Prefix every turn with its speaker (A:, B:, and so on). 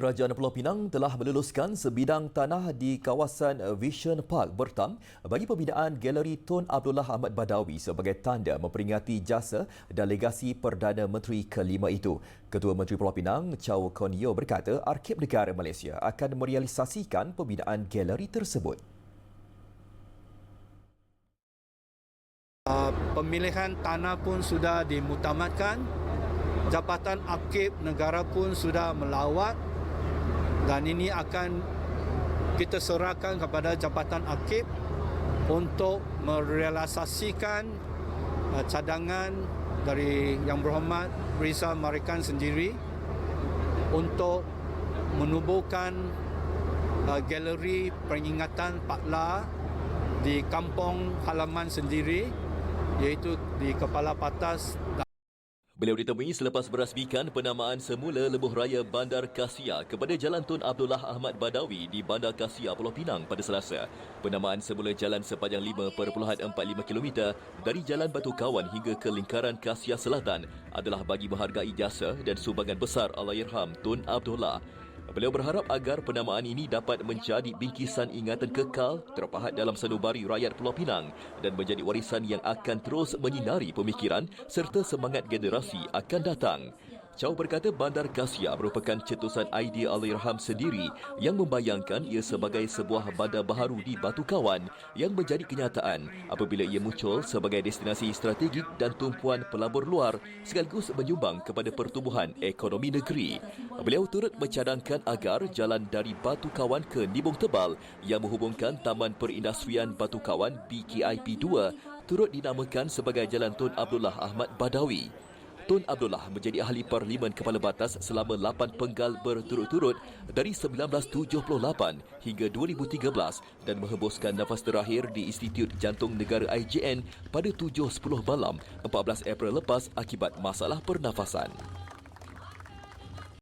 A: Kerajaan Pulau Pinang telah meluluskan sebidang tanah di kawasan Vision Park Bertam bagi pembinaan Galeri Tun Abdullah Ahmad Badawi sebagai tanda memperingati jasa dan legasi Perdana Menteri kelima itu. Ketua Menteri Pulau Pinang, Chow Kon Yeo berkata Arkib Negara Malaysia akan merealisasikan pembinaan galeri tersebut.
B: Uh, pemilihan tanah pun sudah dimutamatkan Jabatan Akib Negara pun sudah melawat dan ini akan kita serahkan kepada Jabatan Akib untuk merealisasikan uh, cadangan dari Yang Berhormat Rizal Marikan sendiri untuk menubuhkan uh, galeri peringatan Pakla di kampung halaman sendiri iaitu di Kepala Patas
A: Beliau ditemui selepas berasmikan penamaan semula lebuh raya Bandar Kasia kepada Jalan Tun Abdullah Ahmad Badawi di Bandar Kasia Pulau Pinang pada Selasa. Penamaan semula jalan sepanjang 5.45 km dari Jalan Batu Kawan hingga ke lingkaran Kasia Selatan adalah bagi menghargai jasa dan sumbangan besar Allahyarham Tun Abdullah Beliau berharap agar penamaan ini dapat menjadi bingkisan ingatan kekal terpahat dalam sanubari rakyat Pulau Pinang dan menjadi warisan yang akan terus menyinari pemikiran serta semangat generasi akan datang. Chow berkata Bandar Kasia merupakan cetusan idea Allahyarham sendiri yang membayangkan ia sebagai sebuah bandar baharu di Batu Kawan yang menjadi kenyataan apabila ia muncul sebagai destinasi strategik dan tumpuan pelabur luar sekaligus menyumbang kepada pertumbuhan ekonomi negeri. Beliau turut mencadangkan agar jalan dari Batu Kawan ke Nibong Tebal yang menghubungkan Taman Perindustrian Batu Kawan BKIP 2 turut dinamakan sebagai Jalan Tun Abdullah Ahmad Badawi. Tun Abdullah menjadi ahli parlimen kepala batas selama 8 penggal berturut-turut dari 1978 hingga 2013 dan menghembuskan nafas terakhir di Institut Jantung Negara IJN pada 7.10 malam 14 April lepas akibat masalah pernafasan.